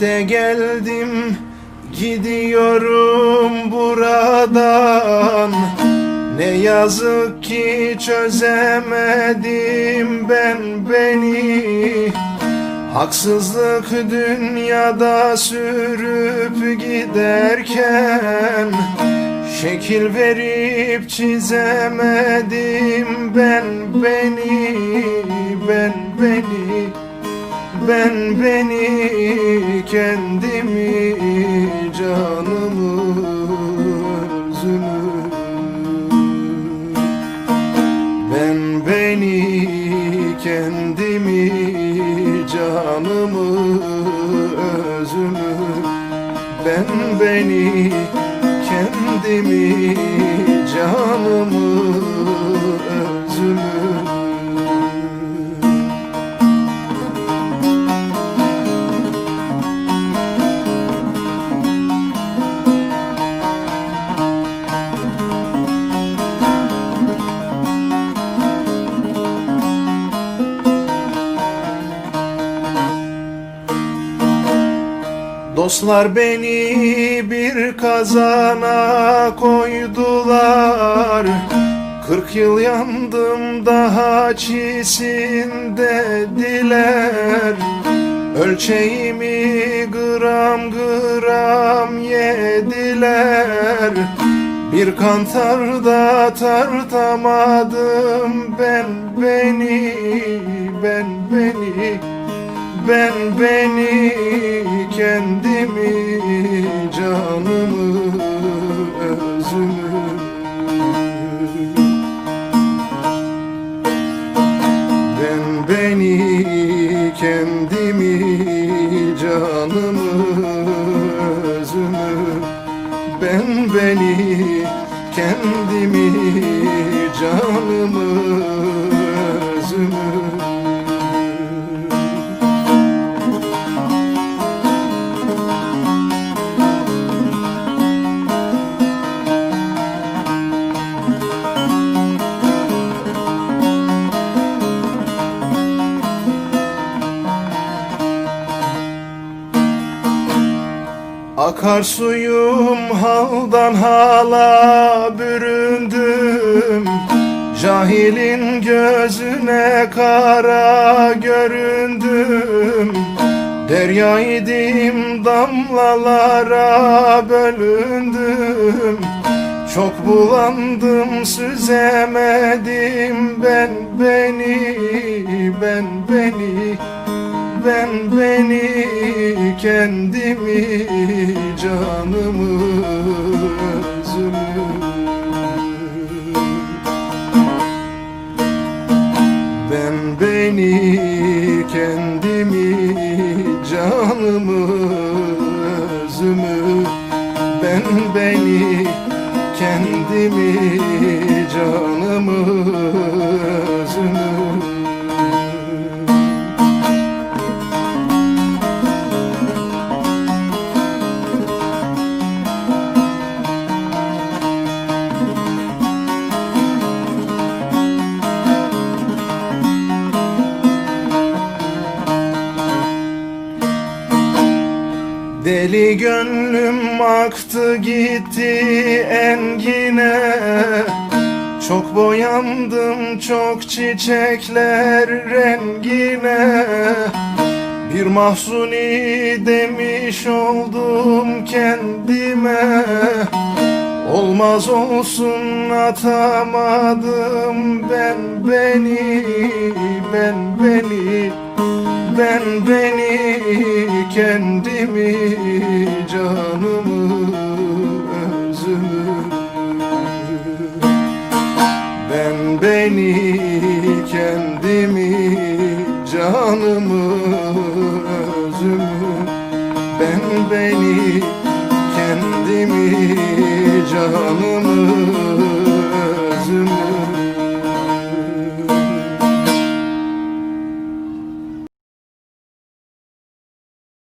İşte geldim gidiyorum buradan. Ne yazık ki çözemedim ben beni. Haksızlık dünyada sürüp giderken Şekil verip çizemedim ben beni Ben beni ben beni kendimi canımı özümü. Ben beni kendimi canımı özümü. Ben beni kendimi canımı Dostlar beni bir kazana koydular. Kırk yıl yandım daha çisin dediler Ölçeğimi gram gram yediler. Bir kantarda tartamadım. Ben beni Ben beni ben beni kendimi canımı özümü. Ben beni kendimi canımı özümü. Ben beni kendimi canımı özümü Akarsuyum haldan hala büründüm. Cahilin gözüne kara göründüm. Derya idim damlalara bölündüm. Çok bulandım süzemedim. Ben beni ben beni ben beni kendimi canımı özümü. Ben beni kendimi canımı özümü. Ben beni kendimi canımı Deli gönlüm aktı gitti engine. Çok boyandım çok çiçekler rengine. Bir mahzuni demiş oldum kendime. Olmaz olsun atamadım ben beni ben beni ben beni kendimi canımı özümü. Ben beni kendimi canımı özümü. Ben beni kendimi canımı